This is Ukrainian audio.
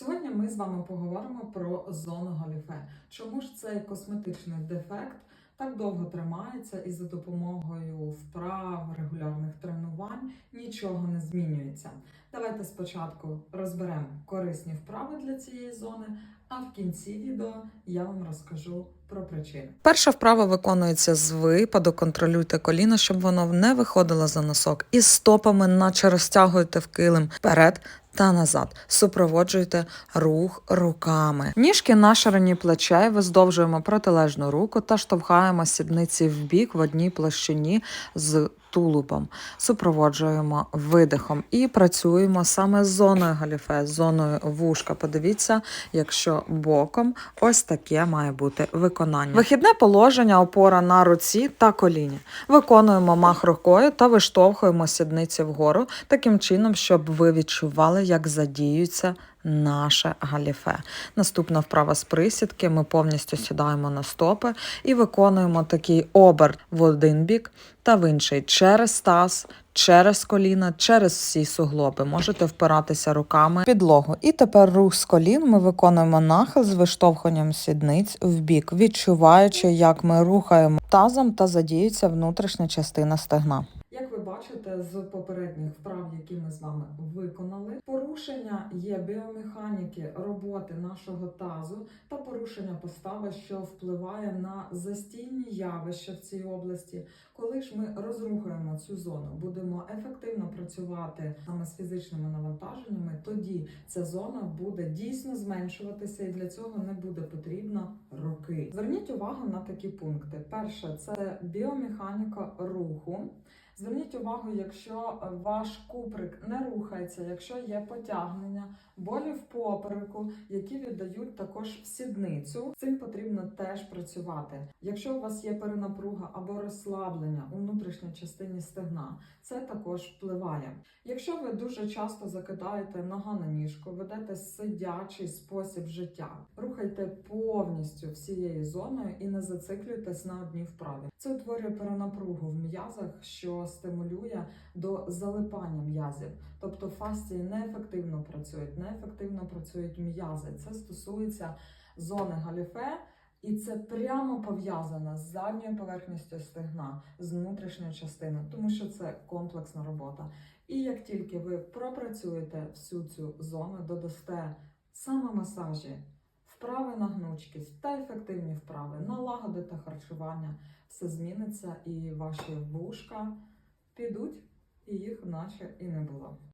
Сьогодні ми з вами поговоримо про зону галіфе. Чому ж цей косметичний дефект так довго тримається і за допомогою вправ, регулярних тренувань нічого не змінюється? Давайте спочатку розберемо корисні вправи для цієї зони, а в кінці відео я вам розкажу про причини. Перша вправа виконується з випаду. Контролюйте коліно, щоб воно не виходило за носок. І стопами, наче розтягуєте в килим вперед та назад. Супроводжуйте рух руками. Ніжки на ширині плечей виздовжуємо протилежну руку та штовхаємо сідниці в бік в одній площині з тулубом. Супроводжуємо видихом і працюємо саме з зоною галіфе, з зоною вушка. Подивіться, якщо боком, ось таке має бути виконання. Вихідне положення, опора на руці та коліні. Виконуємо мах рукою та виштовхуємо сідниці вгору таким чином, щоб ви відчували, як задіюється наше галіфе. Наступна вправа з присідки. Ми повністю сідаємо на стопи і виконуємо такий оберт в один бік та в інший через таз. Через коліна, через всі суглоби можете впиратися руками в підлогу. І тепер рух з колін ми виконуємо нахил з виштовхуванням сідниць в бік, відчуваючи, як ми рухаємо тазом та задіюється внутрішня частина стегна. Бачите з попередніх вправ, які ми з вами виконали, порушення є біомеханіки роботи нашого тазу та порушення постави, що впливає на застійні явища в цій області. Коли ж ми розрухаємо цю зону, будемо ефективно працювати саме з фізичними навантаженнями, тоді ця зона буде дійсно зменшуватися, і для цього не буде потрібно роки. Зверніть увагу на такі пункти: перше це біомеханіка руху. Зверніть увагу, якщо ваш куприк не рухається, якщо є потягнення, болі в попереку, які віддають також в сідницю, цим потрібно теж працювати. Якщо у вас є перенапруга або розслаблення у внутрішній частині стегна, це також впливає. Якщо ви дуже часто закидаєте нога на ніжку, ведете сидячий спосіб життя, рухайте повністю всією зоною і не зациклюйтесь на одній вправі. Це утворює перенапругу в м'язах, що стимулює до залипання м'язів. Тобто фасції неефективно працюють, неефективно працюють м'язи. Це стосується зони галіфе. І це прямо пов'язано з задньою поверхністю стегна, з внутрішньою частиною, тому що це комплексна робота. І як тільки ви пропрацюєте всю цю зону, додасте саме масажі, вправи на гнучкість та ефективні вправи, налагодите харчування, все зміниться, і ваші вушка підуть, і їх наче і не було.